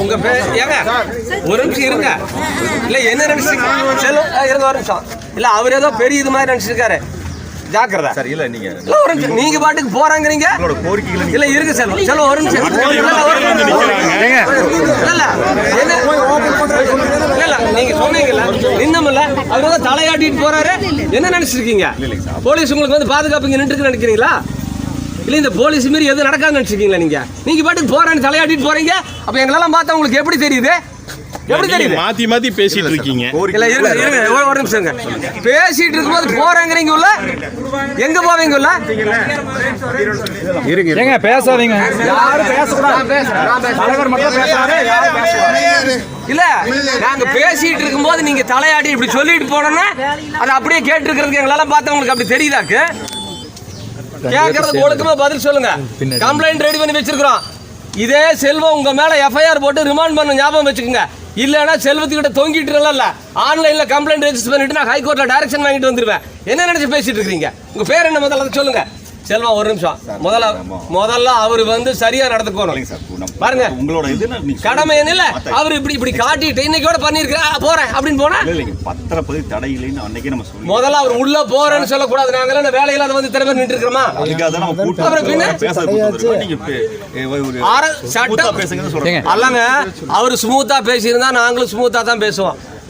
உங்க பேர் ஏங்க ஒரு நிமிஷம் இருங்க. இல்ல என்ன நினைச்சிருக்கீங்க செல்வம் ஆ, இருங்க ஒரு நிமிஷம். இல்ல அவர் ஏதோ பெரிய இது மாதிரி நினைச்சிருக்காரு. ஜாக்கிரதை. சார் இல்ல நீங்க இல்ல ஒரு நிமிஷம். நீங்க பாட்டுக்கு போறாங்கிறீங்க? உங்களோட கோரிக்கைகளை இல்ல இருக்கு செல்வம் செல்வம் ஒரு நிமிஷம். இல்ல, இல்ல. இல்ல, நீங்க சொன்னீங்கல்ல நின்னமில்ல. அவர் தலையாட்டிட்டு போறாரு. என்ன நினைச்சிருக்கீங்க? போலீஸ் உங்களுக்கு வந்து பாதுகாப்பு இங்க நின்று நினைக்கிறீங்களா? இல்ல இந்த போலீஸ் மாரி எதுவும் நடக்காதுன்னு நினைச்சிருக்கீங்களா நீங்க? நீங்க பாட்டுக்கு போறேன்னு தலையாட்டிட்டு போறீங்க. அப்ப எங்களெல்லாம் பார்த்தா உங்களுக்கு எப்படி தெரியுது? எப்படி தெரியுது? மாத்தி மாத்தி பேசிட்டு இருக்கீங்க. இல்ல இருங்க இருங்க ஒரு- ஒரு நிமிஷங்க பேசிட்டு இருக்கும்போது போறாங்கிறீங்க உள்ள எங்க போவீங்க உள்ள ஏங்க பேசாதீங்க. யாரும் பேசக்கூடாது. நான் பேசுறேன், நான் பேசுறேன். தலைவர் மட்டும் பேசுறாரு யாரும் பேசக்கூடாது இல்ல நாங்க பேசிட்டு இருக்கும்போது நீங்க தலையாடி இப்படி சொல்லிட்டு போனோம்னா அதை அப்படியே கேட்டு எங்களால பார்த்தா உங்களுக்கு அப்படி தெரியுதாக்கு? கேட்கறதுக்கு ஒழுக்கமா பதில் சொல்லுங்க. கம்ப்ளைண்ட் ரெடி பண்ணி வச்சிருக்கிறோம். இதே செல்வம் உங்க மேல எஃப்ஐஆர் போட்டு ரிமாண்ட் பண்ண ஞாபகம் வச்சுக்கோங்க. இல்லைன்னா செல்வத்துக்கிட்ட தொங்கிட்டு இல்ல ஆன்லைன்ல கம்ப்ளைண்ட் ரெஜிஸ்டர் பண்ணிட்டு நான் ஹைகோர்ட்ல டைரக்ஷன் வாங்கிட்டு வந்துருவேன். என்ன நினைச்சு பேசிட்டு இருக்கீங்க உங்க பேர் என்ன முதல்ல சொல்லுங்க. செல்வம் ஒரு நிமிஷம். முதல்ல முதல்ல அவர் வந்து சரியா நடந்துக்கணும். பாருங்க. உங்களோட கடமை என்ன இல்ல அவர் இப்படி இப்படி காட்டிட்டு இன்னைக்கோட பண்ணிருக்கிறா போறேன் அப்படின்னு போனா? இல்ல இல்லைங்க. பத்திரப்பதிவு தடை இல்லைன்னு அன்னைக்கே நம்ம சொல்லி முதல்ல அவர் உள்ள போறேன்னு சொல்லக்கூடாது. நாங்க எல்லாம் வேலையில அதை வந்து திறமை நின்று இருக்கிறோமா? சட்டம் அல்லங்க அவர் ஸ்மூத்தா பேசியிருந்தா நாங்களும் ஸ்மூத்தா தான் பேசுவோம்.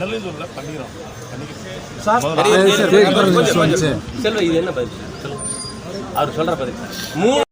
நல்லது சொல்ல பண்ணிக்கிறோம். செல்வ இது என்ன பதில்? சொல்லுங்க. அவர் சொல்ற பதில். மூணு